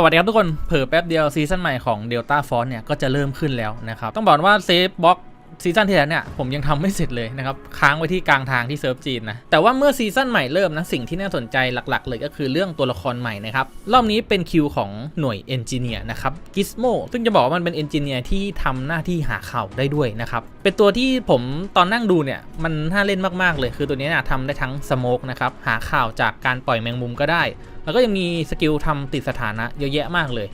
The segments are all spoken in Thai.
สวัสดีครับทุกคน เผลอแป๊บเดียวซีซั่นใหม่ของ Delta Force เนี่ยก็จะเริ่มขึ้นแล้วนะครับ ต้องบอกว่าเซฟบล็อก ซีซั่นที่แล้วเนี่ยผมยังทำไม่เสร็จเลยนะครับค้างไว้ที่กลางทางที่เซิร์ฟจีนนะแต่ว่าเมื่อซีซั่นใหม่เริ่มนะสิ่งที่น่าสนใจหลักๆ เลยก็คือเรื่องตัวละครใหม่นะครับรอบนี้เป็นคิวของหน่วยเอนจิเนียร์นะครับกิสโมซึ่งจะบอกว่ามันเป็นเอนจิเนียร์ที่ทำหน้าที่หาข่าวได้ด้วยนะครับเป็นตัวที่ผมตอนนั่งดูเนี่ยมันน่าเล่นมากๆเลยคือตัวนี้เนี่ยทำได้ทั้งสโมกนะครับหาข่าวจากการปล่อยแมงมุมก็ได้ แล้วก็ยังมีสกิลทำติดสถานะเยอะแยะมากเลย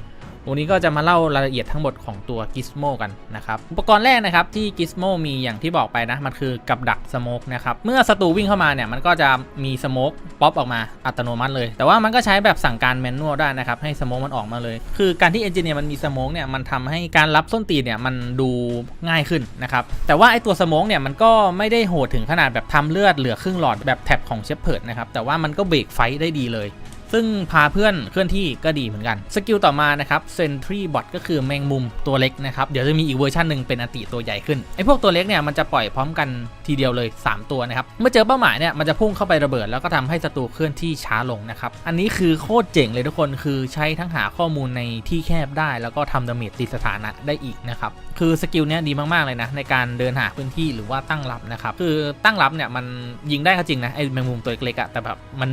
วันนี้ก็จะมาเล่ารายละเอียดทั้งหมดของตัว Gizmo กันนะครับ อุปกรณ์แรกนะครับที่ Gizmo มีอย่างที่บอกไปนะ มันคือกับดักสโมกนะครับ เมื่อศัตรูวิ่งเข้ามาเนี่ย มันก็จะมีสโมกป๊อปออกมาอัตโนมัติเลย แต่ว่ามันก็ใช้แบบสั่งการแมนนวลได้นะครับ ให้สโมกมันออกมาเลย คือการที่เอนจิเนียร์มันมีสโมกเนี่ย มันทำให้การรับส้นตีนเนี่ยมันดูง่ายขึ้นนะครับ แต่ว่าไอตัวสโมกเนี่ยมันก็ไม่ได้โหดถึงขนาดแบบทำเลือดเหลือครึ่งหลอดแบบแท็บของเชฟเพิร์ดนะครับ แต่ว่ามันก็เบรกไฟได้ดีเลย ซึ่งพาเพื่อนเคลื่อนที่ก็ดีเหมือนกัน สกิลต่อมานะครับ Sentry Bot ก็คือแมงมุมตัวเล็กนะครับ เดี๋ยวจะมีอีกเวอร์ชันหนึ่งเป็นอัติตัวใหญ่ขึ้น ไอ้พวกตัวเล็กเนี่ยมันจะปล่อยพร้อมกันทีเดียวเลย 3 ตัวนะครับ เมื่อเจอเป้าหมายเนี่ยมันจะพุ่งเข้าไประเบิด แล้วก็ทำให้ศัตรูเคลื่อนที่ช้าลงนะครับ อันนี้คือโคตรเจ๋งเลยทุกคน คือใช้ทั้งหาข้อมูลในที่แคบได้ แล้วก็ทำดาเมจตีสถานะได้อีกนะครับ คือสกิลเนี้ยดีมากๆเลยนะในการเดินหาพื้นที่หรือว่าตั้งรับนะครับ คือตั้งรับเนี่ยมันยิงได้ก็จริงนะไอ้แมงมุมตัวเล็กๆอะแต่แบบมัน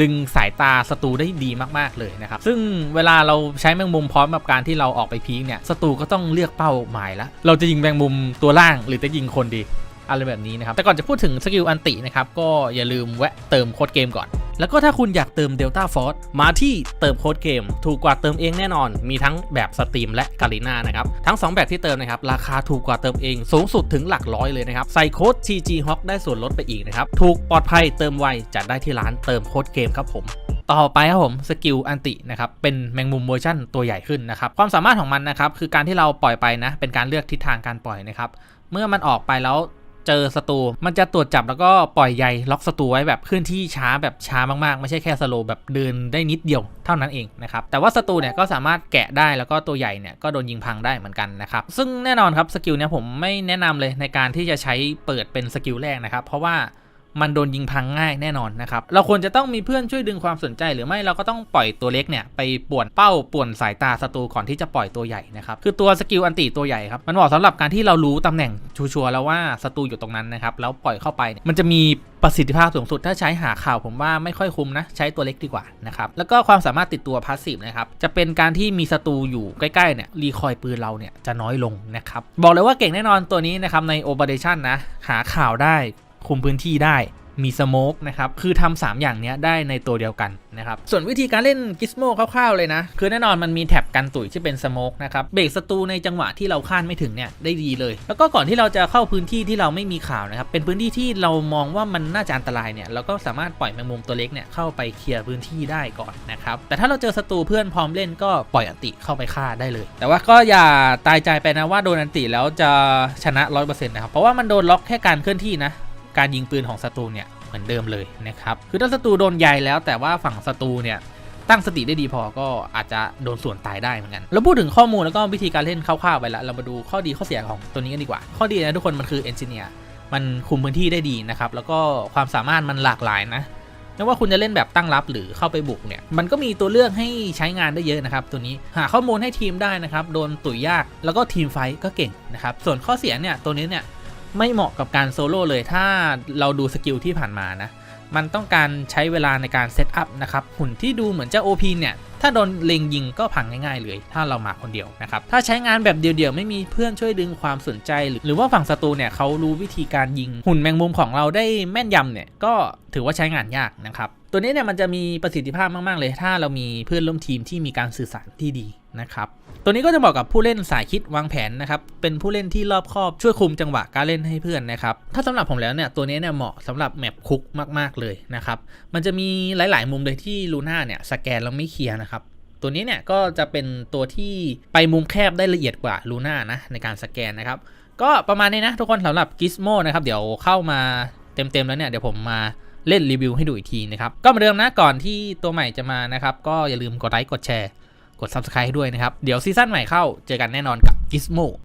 ดึงสายตาศัตรูได้ดีมากๆเลยนะครับ ซึ่งเวลาเราใช้แมงมุมพร้อมกับการที่เราออกไปพีคเนี่ยศัตรูก็ต้องเลือกเป้าหมายแล้วเราจะยิงแมงมุมตัวล่างหรือจะยิงคนดีอะไรแบบนี้นะครับแต่ก่อนจะพูดถึงสกิลอันตินะครับก็อย่าลืมแวะเติมโค้ดเกมก่อน แล้วก็ถ้าคุณอยากเติม Delta Force มาที่เติมโค้ดเกม ถูกกว่าเติมเองแน่นอน มีทั้งแบบสตรีมและกาลิน่านะครับ ทั้ง 2 แบบที่เติมนะครับ ราคาถูกกว่าเติมเอง สูงสุดถึงหลักร้อยเลยนะครับ ใส่โค้ด TG Hawk ได้ส่วนลดไปอีกนะครับ ถูกปลอดภัยเติมไวจัดได้ที่ร้านเติมโค้ดเกมครับผมต่อไปครับผมสกิลอันตินะครับเป็นแมงมุมเวอร์ชั่นตัวใหญ่ขึ้นนะครับความสามารถของมันนะครับคือการที่เราปล่อยไปนะเป็นการเลือกทิศทางการปล่อยนะครับเมื่อมันออกไปแล้ว เจอศัตรูมันจะตรวจจับแล้วก็ปล่อยใยล็อกศัตรูไว้แบบเคลื่อนที่ช้าแบบช้ามากๆ ไม่ใช่แค่สโลว์แบบเดินได้นิดเดียวเท่านั้นเองนะครับแต่ว่าศัตรูเนี่ยก็สามารถแกะได้แล้วก็ตัวใหญ่เนี่ยก็โดนยิงพังได้เหมือนกันนะครับซึ่งแน่นอนครับสกิลเนี่ยผมไม่แนะนำเลยในการที่จะใช้เปิดเป็นสกิลแรกนะครับเพราะว่า มันโดนยิงพังง่ายแน่นอนนะครับเราควรจะต้องมีเพื่อนช่วยดึงความสนใจ หรือไม่เราก็ต้องปล่อยตัวเล็กเนี่ยไปป่วนเป้าป่วนสายตาศัตรูก่อนที่จะปล่อยตัวใหญ่นะครับคือตัวสกิลอันติตัวใหญ่ครับมันเหมาะสำหรับการที่เรารู้ตำแหน่งชัวร์ๆแล้วว่าศัตรูอยู่ตรงนั้นนะครับแล้วปล่อยเข้าไปมันจะมีประสิทธิภาพสูงสุดถ้าใช้หาข่าวผมว่าไม่ค่อยคุ้มนะ ใช้ตัวเล็กดีกว่านะครับแล้วก็ความสามารถติดตัวพาสซีฟนะครับจะเป็นการที่มีศัตรูอยู่ใกล้ๆเนี่ยรีคอยปืนเราเนี่ยจะน้อยลงนะครับบอกเลยว่าเก่งแน่นอนตัวนี้นะครับใน Operation นะหาข่าวได้ คุมพื้นที่ได้มีสโมกนะครับ คือทำสามอย่างนี้ได้ในตัวเดียวกันนะครับ ส่วนวิธีการเล่นกิสโมคร่าวๆเลยนะ คือแน่นอนมันมีแท็บกันตุ๋ยที่เป็นสโมกนะครับ เบรกศัตรูในจังหวะที่เราคาดไม่ถึงเนี่ยได้ดีเลย แล้วก็ก่อนที่เราจะเข้าพื้นที่ที่เราไม่มีข่าวนะครับ เป็นพื้นที่ที่เรามองว่ามันน่าจะอันตรายเนี่ย เราก็สามารถปล่อยแมงมุมตัวเล็กเนี่ยเข้าไปเคลียร์พื้นที่ได้ก่อนนะครับ แต่ถ้าเราเจอศัตรูเพื่อนพร้อมเล่นก็ปล่อยอันติเข้าไปฆ่าได้เลย แต่ว่าก็อย่าตายใจไปนะว่าโดนอันติแล้วจะชนะ100%นะครับ เพราะว่ามันโดนล็อกแค่การเคลื่อนที่นะ การยิงปืนของศัตรูเนี่ยเหมือนเดิมเลยนะครับคือถ้าศัตรูโดนใยแล้วแต่ว่าฝั่งศัตรูเนี่ยตั้งสติได้ดีพอก็อาจจะโดนส่วนตายได้เหมือนกัน เราพูดถึงข้อมูลแล้วก็วิธีการเล่นคร่าวๆไปล้วเรามาดูข้อดีข้อเสียของตัวนี้กันดีกว่า ข้อดีนะทุกคนมันคือเอนจิเนียร์มันคุมพื้นที่ได้ดีนะครับแล้วก็ความสามารถมันหลากหลายนะไม่ว่าคุณจะเล่นแบบตั้งรับหรือเข้าไปบุกเนี่ย มันก็มีตัวเลือกให้ใช้งานได้เยอะนะครับ ตัวนี้หาข้อมูลให้ทีมได้นะครับ โดนตุ๋ยยาก แล้วก็ทีมไฟก็เก่งนะครับ ส่วนข้อเสียเนี่ย ตัวนี้เนี่ย ไม่เหมาะกับการโซโล่เลยถ้าเราดูสกิลที่ผ่านมานะ มันต้องการใช้เวลาในการเซตอัพนะครับ หุ่นที่ดูเหมือนจะ OP เนี่ย ถ้าโดนเล็งยิงก็พังง่ายๆเลย ถ้าเรามาคนเดียวนะครับ ถ้าใช้งานแบบเดียวๆ ไม่มีเพื่อนช่วยดึงความสนใจ หรือหรือว่าฝั่งศัตรูเนี่ยเขารู้วิธีการยิงหุ่นแมงมุมของเราได้แม่นยำเนี่ยก็ถือว่าใช้งานยากนะครับตัวนี้เนี่ยมันจะมีประสิทธิภาพมากๆเลย ถ้าเรามีเพื่อนร่วมทีมที่มีการสื่อสารที่ดี นะครับตัวนี้ก็จะเหมาะกับผู้เล่นสายคิดวางแผนนะครับเป็นผู้เล่นที่รอบคอบช่วยคุมจังหวะการเล่นให้เพื่อนนะครับถ้าสำหรับผมแล้วเนี่ยตัวนี้เนี่ยเหมาะสำหรับแมปคุกมากๆเลยนะครับมันจะมีหลาย ๆ มุมเลยที่ลูน่าเนี่ยสแกนแล้วไม่เคลียร์นะครับตัวนี้เนี่ยก็จะเป็นตัวที่ไปมุมแคบได้ละเอียดกว่าลูน่านะในการสแกนนะครับก็ประมาณนี้นะทุกคนสำหรับกิสโมนะครับเดี๋ยวเข้ามาเต็มๆแล้วเนี่ยเดี๋ยวผมมาเล่นรีวิวให้ดูอีกทีนะครับก็เหมือนเดิมนะก่อนที่ตัวใหม่จะมานะครับก็อย่าลืมกดไลค์กดแชร์ กด Subscribe ให้ด้วยนะครับ เดี๋ยวซีซั่นใหม่เข้าเจอกันแน่นอนกับ Gizmo